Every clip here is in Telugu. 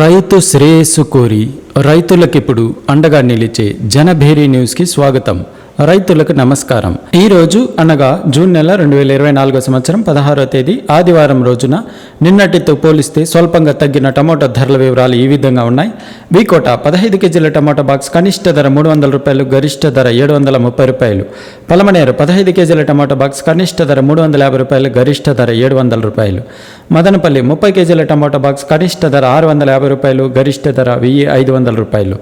రైతు శ్రేయస్సు కోరి రైతులకిప్పుడు అండగా నిలిచే జనభేరి న్యూస్కి స్వాగతం. రైతులకు నమస్కారం. ఈ రోజు అనగా జూన్ నెల రెండు వేల ఇరవై నాలుగో సంవత్సరం పదహారో తేదీ ఆదివారం రోజున నిన్నటితో పోలిస్తే స్వల్పంగా తగ్గిన టమోటా ధరల వివరాలు ఈ విధంగా ఉన్నాయి. వీకోట పదహైదు కేజీల టమోటా బాక్స్ కనిష్ట ధర మూడు వందల రూపాయలు గరిష్ట ధర ఏడు వందల ముప్పై రూపాయలు. పలమనేరు పదహైదు కేజీల టమోటా బాక్స్ కనిష్ట ధర మూడు వందల యాభై రూపాయలు గరిష్ట ధర ఏడు వందల రూపాయలు. మదనపల్లి ముప్పై కేజీల టమోటా బాక్స్ కనిష్ట ధర ఆరు వందల యాభై రూపాయలు గరిష్ట ధర వెయ్యి ఐదు వందల రూపాయలు.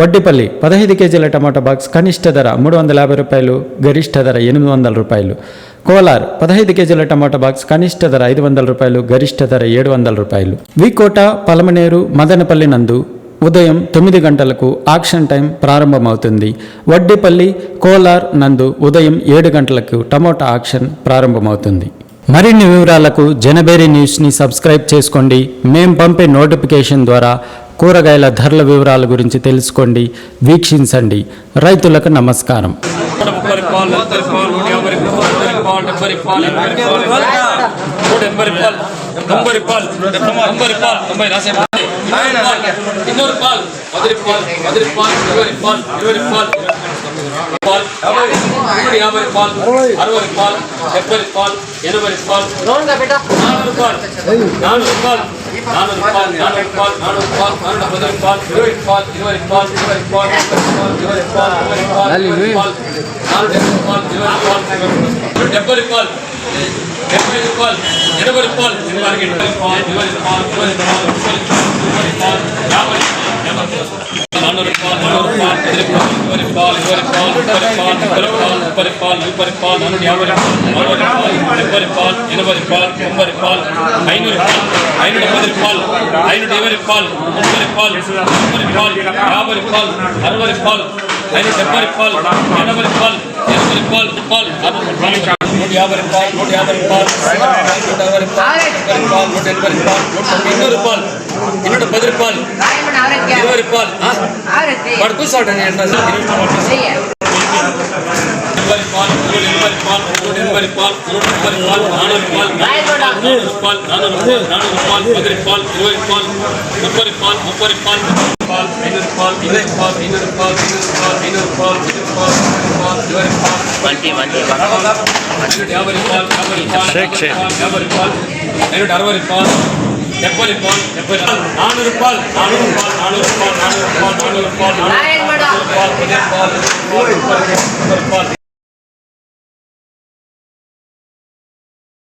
వడ్డిపల్లి పదహైదు కేజీల టమోటా బాక్స్ కనిష్ట ధర మూడు వందల యాభై రూపాయలు గరిష్ట ధర ఎనిమిది వందల రూపాయలు. కోలార్ పదహైదు కేజీల టమాటా బాక్స్ కనిష్ట ధర ఐదు వందల రూపాయలు గరిష్ట ధర ఏడు వందల రూపాయలు. వికోట పలమనేరు మదనపల్లి నందు ఉదయం తొమ్మిది గంటలకు ఆక్షన్ టైం ప్రారంభమవుతుంది. వడ్డిపల్లి కోలార్ నందు ఉదయం ఏడు గంటలకు టమోటా ఆక్షన్ ప్రారంభమవుతుంది. మరిన్ని వివరాలకు జనబేరి న్యూస్ని సబ్స్క్రైబ్ చేసుకోండి. మేం పంపే నోటిఫికేషన్ ద్వారా కూరగాయల ధరల వివరాల గురించి తెలుసుకోండి వీక్షించండి. రైతులకు నమస్కారం. పాల్ నూట యాభై పాల్ అరవై పాల్ డెబ్బై పాల్ ఎనభై పాల్ నాలుగు పాల్ నాలుగు పాల్ நானூறு பால் நானூறு பால் ஐநூற்றி பால் ஐநூற்றி பால் பால் நூற்றி யாபரி பால் நூற்றி யாபரி பால் நூற்றி அவரி பால் பால் நூற்றி எண்பது பால் நூற்றி இன்னொரு பால் இன்னொரு பதில் பால் இருபது பால் படுத்து சாப்பிட்டேன் என்ன பால் பால் பால் பால் பால் பால் நானூறு பால் நானூறு பால் நானூறு நானூறு பால் பதிரி பால் இருபது பால் முப்பது பால் முப்பது பால் பால் ஐநூறு பால் இருபது பால் ஐநூறு பால் ஐநூறு பால் ஐநூறு பால் ஐநூறு பால் యాభై రూపాయలు యాభై రూపాయలు యాభై రూపాయలు ఐనూట అరవై రూపాయలు డెబ్బై రూపాయలు డెబ్బై రూపాయలు నాలుగు రూపాయలు నాలుగు రూపాయలు నాలుగు రూపాయలు నాలుగు రూపాయలు నాలుగు రూపాయలు నాలుగు రూపాయలు నాలుగు రూపాయలు పది రూపాయలు